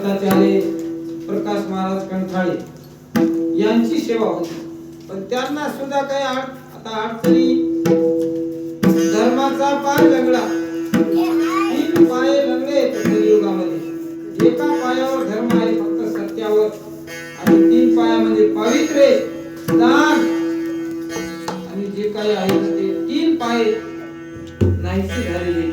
स्वतःचे आले प्रकाश महाराज कंठाळे. यांची सेवा होती. पण त्यांना सुद्धा काही आता अडचणी. धर्माचा पाय लंगडा तीन पाय लंगडे आहेत कलियुगामध्ये एका पायावर धर्म आहे फक्त सत्यावर. आणि तीन पायामध्ये पवित्र. दान. आणि जे काही आहे ते तीन पाय नाहीसे झालेले.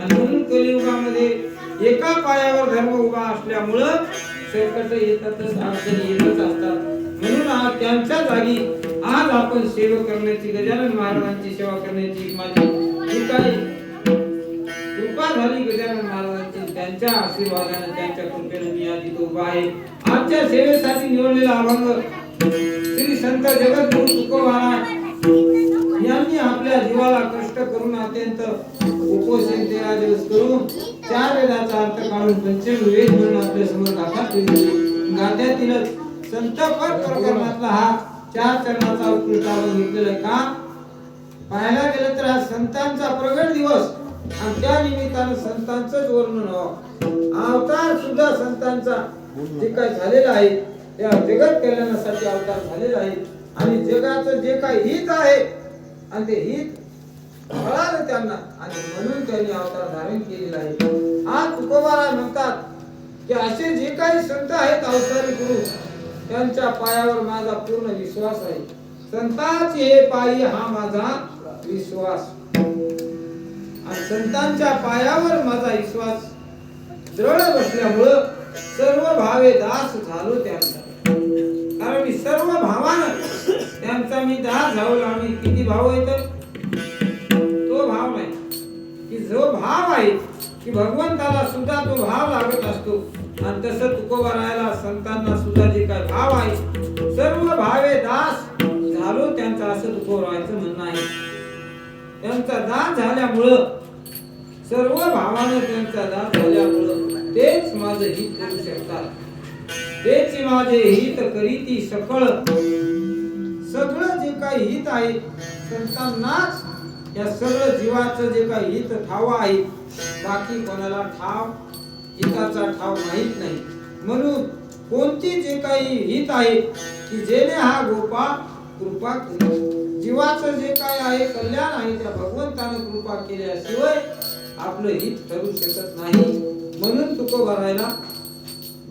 आणि म्हणून कलियुगामध्ये एका पायावर धर्म उभा असल्यामुळं संकट येतातच अडचणी येतच असतात. म्हणून आज त्यांच्या जागी आज आपण सेवा करण्याची गजानन महाराजांची सेवा करण्याची माझी कृपा झाली गजानन महाराजांची. त्यांच्या आशीर्वादाने त्यांच्या कृपेने मी आज इथे उभा आहे. आजच्या सेवेसाठी निवडलेला अभंग श्री संत जगद्गुरु तुकोबाराय यांनी आपल्या जीवाला कष्ट करून अत्यंत उपोषण तेरा दिवस करून चार वेदाचा अर्थ काढून पंचम वेद म्हणून आपल्यासमोर गाथा केली गाथ्यातील संत पर प्रकरणातला हा चार चरणाचा उत्कृष्ट आपण घेतलेला आहे. का? पाहायला गेलं तर हा संतांचा प्रगट दिवस आणि त्या निमित्तानं संतांचंच वर्णन व्हावं. अवतार सुद्धा संतांचा जे काय झालेला आहे त्या जगत कल्याणासाठी अवतार झालेला आहे. आणि जगाचं जे काही हित आहे आणि ते हित कळालं त्यांना. आणि म्हणून त्यांनी अवतार धारण केलेला आहे. आज तुकोबाला म्हणतात की असे जे काही संत आहेत अवतारी गुरु त्यांच्या पायावर माझा पूर्ण विश्वास आहे. संतांचे हे पायी हा माझा विश्वास. आणि संतांच्या पायावर माझा विश्वास दृढ बसल्यामुळं सर्व भावे दास झालो त्यांचा कारण मी सर्व भावानं त्यांचा मी दास झालो आणि किती भाव आहे तर? तो भाव नाही. की जो भाव आहे की भगवंताला सुद्धा तो भाव लागत असतो. आणि तसं तुकोबा राहायला संतांना सुद्धा जे काय भाव आहे सर्व भावे दास झालो त्यांचा असं तुकोबरायचं म्हणणं आहे. त्यांचा दास झाल्यामुळं सर्व भावानं त्यांचा दास झाल्यामुळं तेच माझं हित करू शकतात. तेच माझे हित करीती सकळ सगळं जे काही हित आहे संतांनाच या सगळं जीवाचं जे काही हित ठाव आहे बाकी कोणाला ठाव हिताचा ठाव माहीत नाही. म्हणून कोणती जे काही हित आहे की जेने हा गोपा कृपा केली. जीवाचं जे काय आहे कल्याण आहे त्या भगवंतानं कृपा केल्याशिवाय आपलं हित ठरू शकत नाही. म्हणून तुको भरायला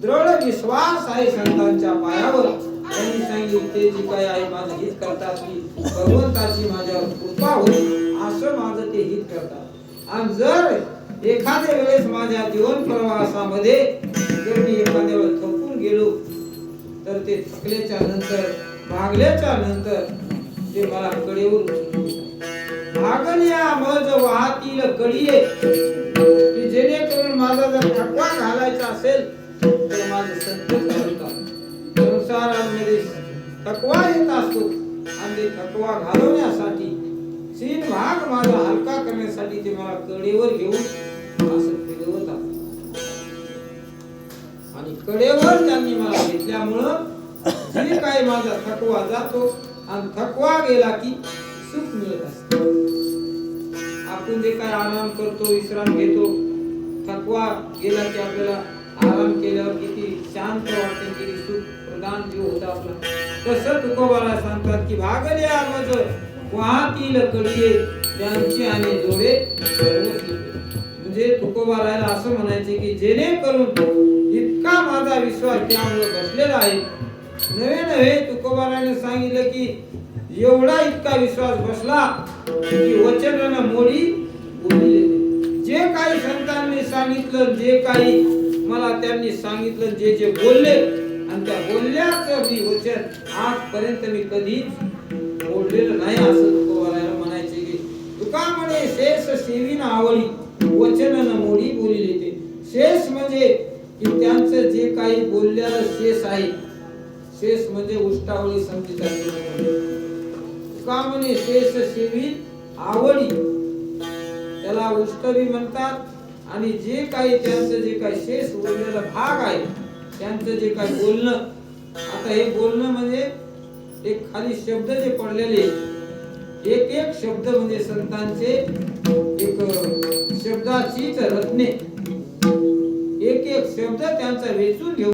दृढ विश्वास आहे संतांच्या पायावर. त्यांनी सांगितले ते जे काय आहे माझं हित करतात की भगवंताची माझ्या कृपा होईल असं माझं ते हित करतात. आणि जर एखाद्या वेळेस माझ्या जीवन प्रवासामध्ये जर मी एखाद्या वेळेस थकून गेलो तर ते थकल्याच्या नंतर भागल्याच्या नंतर ते मला कडेवर उचलून भागल्या मज वाहतील कडीये की जेणेकरून माझा जर थकवा घालायचा असेल संसारांमध्ये थकवा येत असतो आणि ते थकवा घालवण्यासाठी तीन भाग माझा हलका करण्यासाठी ते मला कडेवर घेऊन असं फिरवत आणि कडेवर त्यांनी मला घेतल्यामुळं जे काय माझा थकवा जातो आणि थकवा गेला की सुख मिळत असत. आपण जे काय आराम करतो विश्राम घेतो थकवा गेला की आपल्याला आराम केल्यावर किती शांत वाटते किती सुख जीव होता आपला. तसं तुकोबाला सांगतात की भागल्या मज वाहतील कडिये त्यांची आणि जोडे म्हणजे तुकोबा राहायला असं म्हणायचे की जेणेकरून इतका माझा विश्वास त्यामुळे बसलेला आहे. नवे नवे तुकोबाराने सांगितलं की एवढा इतका विश्वास बसला की वचनानं मोडी बोलले जे काही संतांनी सांगितलं जे काही मला त्यांनी सांगितलं जे जे बोलले आणि त्या बोलल्याचं मी वचन आजपर्यंत मी कधीच बोललेलं नाही असं तुकोबाला म्हणायचे की तुका म्हणे शेष सेवीन आवडी वचन न मोडी बोलिले ते शेष म्हणजे की त्यांचं जे काही बोललेलं शेष आहे शेष म्हणजे उष्टावळी समजी तुका म्हणे शेष सेवीन आवडी त्याला उष्टवी म्हणतात आणि जे काही त्यांचं जे काही शेष उरलेला भाग आहे त्यांचं जे काय बोलणं आता हे बोलणं म्हणजे एक खाली शब्द जे पडलेले एक एक शब्द म्हणजे संतांचे एक शब्दाचीच रत्ने एक एक शब्द त्यांचा वेचून घेऊन